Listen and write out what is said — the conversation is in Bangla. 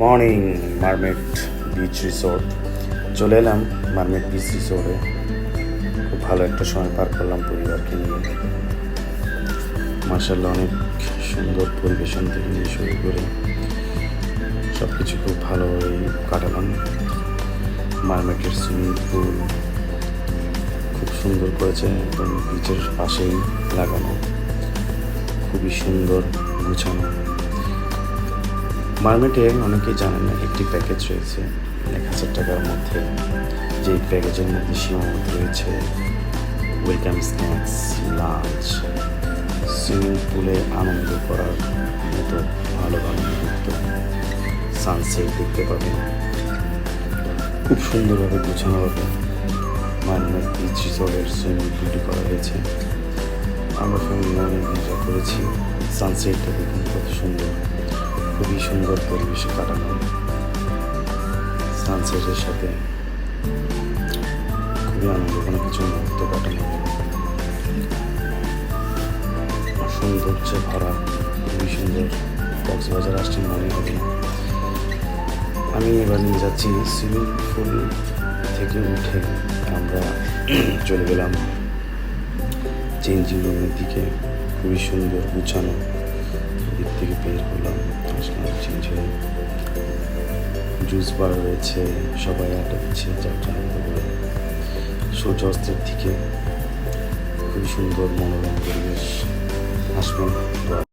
মর্নিং মারমেড বিচ রিসোর্ট চলে এলাম মারমেড বিচ রিসোর্টে খুব ভালো একটা সময় পার করলাম পরিবারকে নিয়ে। মার্শাল্লাহ অনেক সুন্দর পরিবেশন থেকে নিয়ে শুরু করে। সব কিছু খুব ভালোভাবেই কাটালাম। মারমেটের সুইমিং পুল খুব সুন্দর করেছে একদম বিচের পাশেই লাগানো। খুবই সুন্দর, গুছানো। মার্মেটে অনেকেই জানেন না, একটি প্যাকেজ রয়েছে, এক হাজার টাকার মধ্যে। যেই প্যাকেজের মধ্যে সীমাবদ্ধ রয়েছে ওয়েলকাম স্ন্যাক্স লাঞ্চ সুইমিং পুলে আনন্দ করার মতো ভালো ভালো মুহূর্ত সানসেট দেখতে পাবেন। খুব সুন্দরভাবে গোছানো হবে। মার্মেট বিচ রিসোর্টের সুইমিং পুলটি করা হয়েছে। আমরা ফ্যামিলি অনেক এনজয় করেছি। সানসেটটা দেখুন কত সুন্দর। খুবই সুন্দর পরিবেশে কাটানো। সানসেটের সাথে খুবই আনন্দঘন কিছু মুহূর্ত কাটানো। সৌন্দর্যে ভরা, খুবই সুন্দর কক্সবাজার আসছে মনে হবে। আমি এবার নিয়ে যাচ্ছি সুইমিং পুল থেকে উঠে আমরা চলে গেলাম। চেঞ্জিং রুমের দিকে, খুবই সুন্দর গুছানো। দিক থেকে বের হলাম। আসলাম হয়ে জুস বার রয়েছে সবাই আটাচ্ছে যাত্রা করে। সূর্য অস্তের দিকে। খুবই সুন্দর মনোরম পরিবেশ। আসবেন।